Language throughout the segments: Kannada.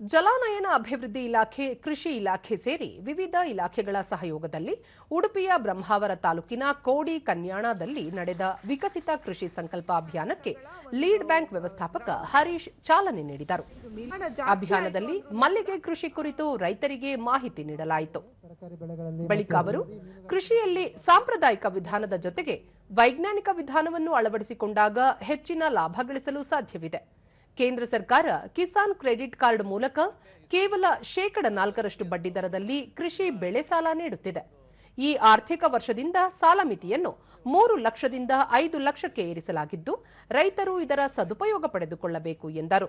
ಜಲಾನಯನ ಅಭಿವೃದ್ಧಿ ಇಲಾಖೆ, ಕೃಷಿ ಇಲಾಖೆ ಸೇರಿ ವಿವಿಧ ಇಲಾಖೆಗಳ ಸಹಯೋಗದಲ್ಲಿ ಉಡುಪಿಯ ಬ್ರಹ್ಮಾವರ ತಾಲೂಕಿನ ಕೋಡಿ ಕನ್ಯಾಣದಲ್ಲಿ ನಡೆದ ವಿಕಸಿತ ಕೃಷಿ ಸಂಕಲ್ಪ ಅಭಿಯಾನಕ್ಕೆ ಲೀಡ್ ಬ್ಯಾಂಕ್ ವ್ಯವಸ್ಥಾಪಕ ಹರೀಶ್ ಚಾಲನೆ ನೀಡಿದರು. ಅಭಿಯಾನದಲ್ಲಿ ಮಲ್ಲಿಗೆ ಕೃಷಿ ಕುರಿತು ರೈತರಿಗೆ ಮಾಹಿತಿ ನೀಡಲಾಯಿತು. ಬಳಿಕ ಅವರು, ಕೃಷಿಯಲ್ಲಿ ಸಾಂಪ್ರದಾಯಿಕ ವಿಧಾನದ ಜೊತೆಗೆ ವೈಜ್ಞಾನಿಕ ವಿಧಾನವನ್ನು ಅಳವಡಿಸಿಕೊಂಡಾಗ ಹೆಚ್ಚಿನ ಲಾಭ ಗಳಿಸಲು ಸಾಧ್ಯವಿದೆ. ಕೇಂದ್ರ ಸರ್ಕಾರ ಕಿಸಾನ್ ಕ್ರೆಡಿಟ್ ಕಾರ್ಡ್ ಮೂಲಕ ಕೇವಲ ಶೇಕಡ ನಾಲ್ಕರಷ್ಟು ಬಡ್ಡಿ ದರದಲ್ಲಿ ಕೃಷಿ ಬೆಳೆ ಸಾಲ ನೀಡುತ್ತಿದೆ. ಈ ಆರ್ಥಿಕ ವರ್ಷದಿಂದ ಸಾಲ ಮಿತಿಯನ್ನು ಮೂರು ಲಕ್ಷದಿಂದ ಐದು ಲಕ್ಷಕ್ಕೆ ಏರಿಸಲಾಗಿದ್ದು, ರೈತರು ಇದರ ಸದುಪಯೋಗ ಪಡೆದುಕೊಳ್ಳಬೇಕು ಎಂದರು.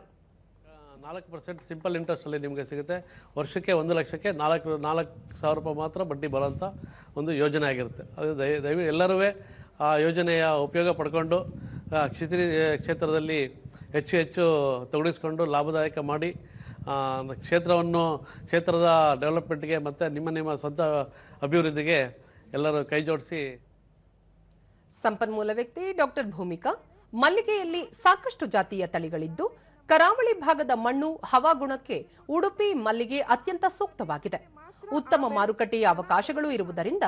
ನಾಲ್ಕು ಪರ್ಸೆಂಟ್ ಸಿಂಪಲ್ ಇಂಟ್ರೆಸ್ಟಲ್ಲಿ ನಿಮಗೆ ಸಿಗುತ್ತೆ. ವರ್ಷಕ್ಕೆ ಒಂದು ಲಕ್ಷಕ್ಕೆ ನಾಲ್ಕು ನಾಲ್ಕು ಸಾವಿರ ರೂಪಾಯಿ ಮಾತ್ರ ಬಡ್ಡಿ ಬರೋಂಥ ಒಂದು ಯೋಜನೆ ಆಗಿರುತ್ತೆ. ಅದು ದಯ ದಯವಿ ಎಲ್ಲರೂ ಆ ಯೋಜನೆಯ ಉಪಯೋಗ ಪಡ್ಕೊಂಡು ಕ್ಷೇತ್ರದಲ್ಲಿ ಹೆಚ್ಚು ಹೆಚ್ಚು ತೊಡಗಿಸ್ಕೊಂಡು ಲಾಭದಾಯಕ ಮಾಡಿ ಕ್ಷೇತ್ರವನ್ನು, ಕ್ಷೇತ್ರದ ಡೆವಲಪ್ಮೆಂಟ್ಗೆ ಮತ್ತು ನಿಮ್ಮ ನಿಮ್ಮ ಸ್ವಂತ ಅಭಿವೃದ್ಧಿಗೆ ಎಲ್ಲರೂ ಕೈ ಜೋಡಿಸಿ. ಸಂಪನ್ಮೂಲ ವ್ಯಕ್ತಿ ಡಾಕ್ಟರ್ ಭೂಮಿಕಾ, ಮಲ್ಲಿಗೆಯಲ್ಲಿ ಸಾಕಷ್ಟು ಜಾತಿಯ ತಳಿಗಳಿದ್ದು, ಕರಾವಳಿ ಭಾಗದ ಮಣ್ಣು ಹವಾಗುಣಕ್ಕೆ ಉಡುಪಿ ಮಲ್ಲಿಗೆ ಅತ್ಯಂತ ಸೂಕ್ತವಾಗಿದೆ. ಉತ್ತಮ ಮಾರುಕಟ್ಟೆಯ ಅವಕಾಶಗಳು ಇರುವುದರಿಂದ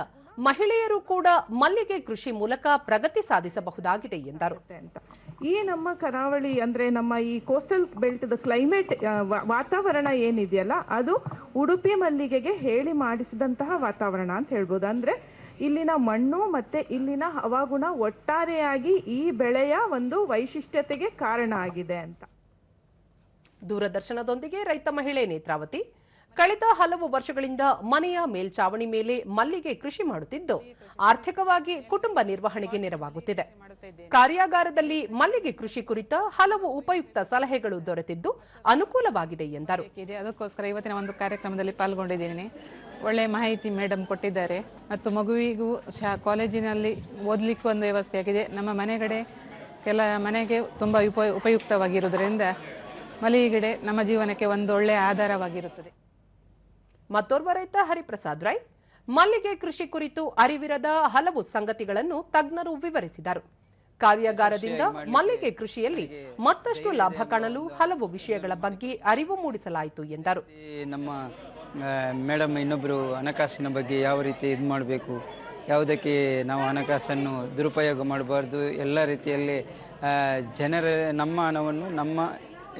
ಮಹಿಳೆಯರು ಕೂಡ ಮಲ್ಲಿಗೆ ಕೃಷಿ ಮೂಲಕ ಪ್ರಗತಿ ಸಾಧಿಸಬಹುದಾಗಿದೆ ಎಂದರು. ಈ ನಮ್ಮ ಕರಾವಳಿ ಅಂದ್ರೆ ನಮ್ಮ ಈ ಕೋಸ್ಟಲ್ ಬೆಲ್ಟ್ ಕ್ಲೈಮೇಟ್ ವಾತಾವರಣ ಏನಿದೆಯಲ್ಲ ಅದು ಉಡುಪಿ ಮಲ್ಲಿಗೆಗೆ ಹೇಳಿ ಮಾಡಿಸಿದಂತಹ ವಾತಾವರಣ ಅಂತ ಹೇಳ್ಬೋದು. ಅಂದ್ರೆ ಇಲ್ಲಿನ ಮಣ್ಣು ಮತ್ತೆ ಇಲ್ಲಿನ ಹವಾಗುಣ ಒಟ್ಟಾರೆಯಾಗಿ ಈ ಬೆಳೆಯ ಒಂದು ವೈಶಿಷ್ಟ್ಯತೆಗೆ ಕಾರಣ ಆಗಿದೆ ಅಂತ. ದೂರದರ್ಶನದೊಂದಿಗೆ ರೈತ ಮಹಿಳೆ ನೇತ್ರಾವತಿ. ಕಳೆದ ಹಲವು ವರ್ಷಗಳಿಂದ ಮನೆಯ ಮೇಲ್ಚಾವಣಿ ಮೇಲೆ ಮಲ್ಲಿಗೆ ಕೃಷಿ ಮಾಡುತ್ತಿದ್ದು, ಆರ್ಥಿಕವಾಗಿ ಕುಟುಂಬ ನಿರ್ವಹಣೆಗೆ ನೆರವಾಗುತ್ತಿದೆ. ಕಾರ್ಯಾಗಾರದಲ್ಲಿ ಮಲ್ಲಿಗೆ ಕೃಷಿ ಕುರಿತ ಹಲವು ಉಪಯುಕ್ತ ಸಲಹೆಗಳು ದೊರೆತಿದ್ದು ಅನುಕೂಲವಾಗಿದೆ ಎಂದರು. ಅದಕ್ಕೋಸ್ಕರ ಇವತ್ತಿನ ಒಂದು ಕಾರ್ಯಕ್ರಮದಲ್ಲಿ ಪಾಲ್ಗೊಂಡಿದ್ದೇನೆ. ಒಳ್ಳೆ ಮಾಹಿತಿ ಮೇಡಮ್ ಕೊಟ್ಟಿದ್ದಾರೆ. ಮತ್ತು ಮಗುವಿಗೂ ಕಾಲೇಜಿನಲ್ಲಿ ಓದಲಿಕ್ಕೂ ಒಂದು ವ್ಯವಸ್ಥೆ ಆಗಿದೆ. ನಮ್ಮ ಮನೆಗಡೆ ಕೆಲ ಮನೆಗೆ ತುಂಬ ಉಪ, ಉಪಯುಕ್ತವಾಗಿರುವುದರಿಂದ ಮಲ್ಲಿಗೆ ನಮ್ಮ ಜೀವನಕ್ಕೆ ಒಂದು ಒಳ್ಳೆಯ ಆಧಾರವಾಗಿರುತ್ತದೆ. ಮತ್ತೋರ್ವ ರೈತ ಹರಿಪ್ರಸಾದ್ ರೈ. ಮಲ್ಲಿಗೆ ಕೃಷಿ ಕುರಿತು ಅರಿವಿರದ ಹಲವು ಸಂಗತಿಗಳನ್ನು ತಜ್ಞರು ವಿವರಿಸಿದರು. ಕಾವ್ಯಾಗಾರದಿಂದ ಮಲ್ಲಿಗೆ ಕೃಷಿಯಲ್ಲಿ ಮತ್ತಷ್ಟು ಲಾಭ ಕಾಣಲು ಹಲವು ವಿಷಯಗಳ ಬಗ್ಗೆ ಅರಿವು ಮೂಡಿಸಲಾಯಿತು ಎಂದರು. ನಮ್ಮ ಮೇಡಮ್ ಇನ್ನೊಬ್ಬರು ಹಣಕಾಸಿನ ಬಗ್ಗೆ ಯಾವ ರೀತಿ ಇದು ಮಾಡಬೇಕು ಯಾವುದಕ್ಕೆ ನಾವು ಹಣಕಾಸನ್ನು ದುರುಪಯೋಗ ಮಾಡಬಾರ್ದು ಎಲ್ಲ ರೀತಿಯಲ್ಲಿ ಜನರ ನಮ್ಮ ಹಣವನ್ನು ನಮ್ಮ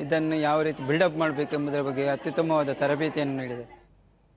ಇದನ್ನು ಯಾವ ರೀತಿ ಬಿಲ್ಡಪ್ ಮಾಡಬೇಕೆಂಬುದರ ಬಗ್ಗೆ ಅತ್ಯುತ್ತಮವಾದ ತರಬೇತಿಯನ್ನು ನೀಡಿದೆ.